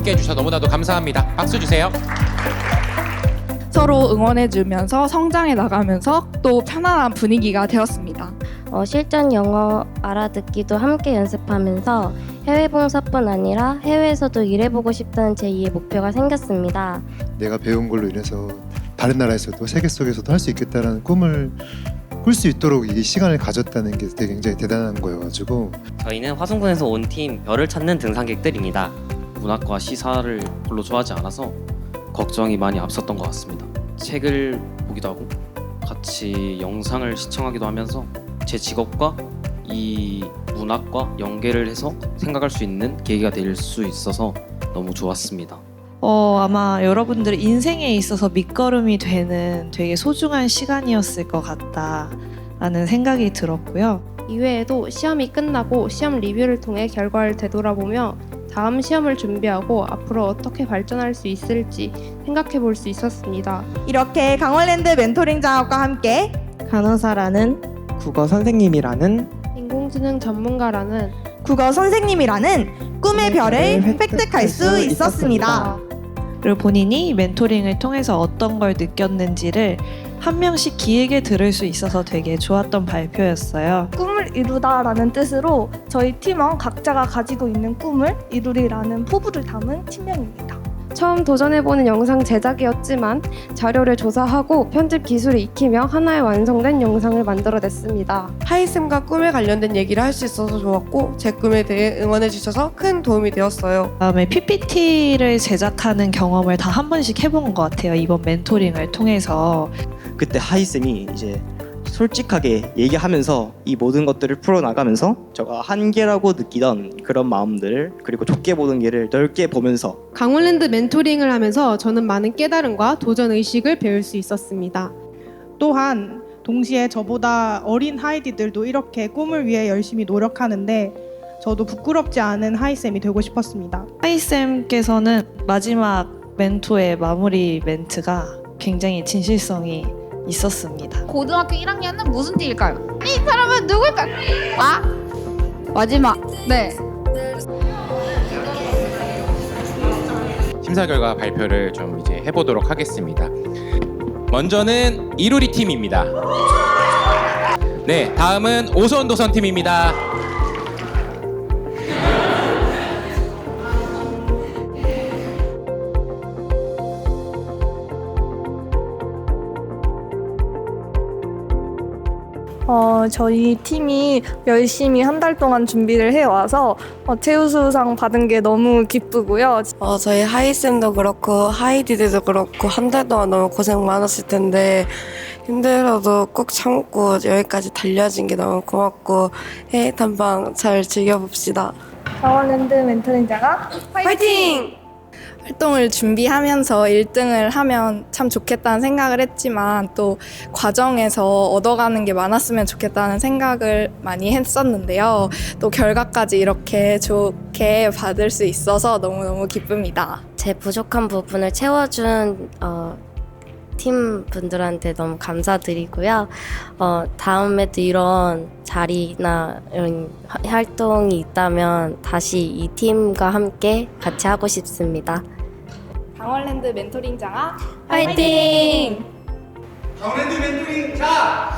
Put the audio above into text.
함께 해주셔서 너무나도 감사합니다. 박수 주세요. 서로 응원해주면서 성장해 나가면서 또 편안한 분위기가 되었습니다. 어, 실전 영어 알아듣기도 함께 연습하면서 해외 봉사뿐 아니라 해외에서도 일해보고 싶다는 제2의 목표가 생겼습니다. 내가 배운 걸로 인해서 다른 나라에서도 세계 속에서도 할 수 있겠다라는 꿈을 꿀 수 있도록 이 시간을 가졌다는 게 되게 굉장히 대단한 거여가지고 저희는 화성군에서 온 팀 별을 찾는 등산객들입니다. 문학과 시사를 별로 좋아하지 않아서 걱정이 많이 앞섰던 것 같습니다. 책을 보기도 하고 같이 영상을 시청하기도 하면서 제 직업과 이 문학과 연계를 해서 생각할 수 있는 계기가 될 수 있어서 너무 좋았습니다. 어, 아마 여러분들 인생에 있어서 밑거름이 되는 되게 소중한 시간이었을 것 같다라는 생각이 들었고요. 이외에도 시험이 끝나고 시험 리뷰를 통해 결과를 되돌아보며 다음 시험을 준비하고 앞으로 어떻게 발전할 수 있을지 생각해 볼 수 있었습니다. 이렇게 강원랜드 멘토링 장학과 함께 간호사라는 국어 선생님이라는 인공지능 전문가라는 국어 선생님이라는 꿈의 별을 획득할 수 있었습니다. 그리고 본인이 멘토링을 통해서 어떤 걸 느꼈는지를 한 명씩 길게 들을 수 있어서 되게 좋았던 발표였어요. 꿈 을 이루다라는 뜻으로 저희 팀원 각자가 가지고 있는 꿈을 이루리라는 포부를 담은 팀명입니다. 처음 도전해보는 영상 제작이었지만 자료를 조사하고 편집 기술을 익히며 하나의 완성된 영상을 만들어냈습니다. 하이쌤과 꿈에 관련된 얘기를 할 수 있어서 좋았고 제 꿈에 대해 응원해 주셔서 큰 도움이 되었어요. 다음에 PPT를 제작하는 경험을 다 한 번씩 해본 것 같아요. 이번 멘토링을 통해서 그때 하이쌤이 이제 솔직하게 얘기하면서 이 모든 것들을 풀어나가면서 제가 한계라고 느끼던 그런 마음들 그리고 좁게 보는 게를 넓게 보면서 강원랜드 멘토링을 하면서 저는 많은 깨달음과 도전 의식을 배울 수 있었습니다. 또한 동시에 저보다 어린 하이디들도 이렇게 꿈을 위해 열심히 노력하는데 저도 부끄럽지 않은 하이쌤이 되고 싶었습니다. 하이쌤께서는 마지막 멘토의 마무리 멘트가 굉장히 진실성이 있었습니다. 고등학교 1학년은 무슨 띠일까요? 이 사람은 누굴까요? 아? 마지막. 네. 심사 결과 발표를 좀 이제 해보도록 하겠습니다. 먼저는 이루리 팀입니다. 네, 다음은 오선 도선 팀입니다. 어, 저희 팀이 열심히 한 달 동안 준비를 해와서 어, 최우수상 받은 게 너무 기쁘고요. 어, 저희 하이쌤도 그렇고 하이디들도 그렇고 한 달 동안 너무 고생 많았을 텐데 힘들어도 꼭 참고 여기까지 달려진 게 너무 고맙고 해외 탐방 잘 즐겨봅시다. 강원랜드 멘토링 장학 화이팅! 활동을 준비하면서 1등을 하면 참 좋겠다는 생각을 했지만 또 과정에서 얻어가는 게 많았으면 좋겠다는 생각을 많이 했었는데요. 또 결과까지 이렇게 좋게 받을 수 있어서 너무너무 기쁩니다. 제 부족한 부분을 채워준 어, 팀 분들한테 너무 감사드리고요. 어, 다음에도 이런 자리나 이런 화- 활동이 있다면 다시 이 팀과 함께 같이 하고 싶습니다. 강원랜드 멘토링 장학 화이팅! 강원랜드 멘토링 자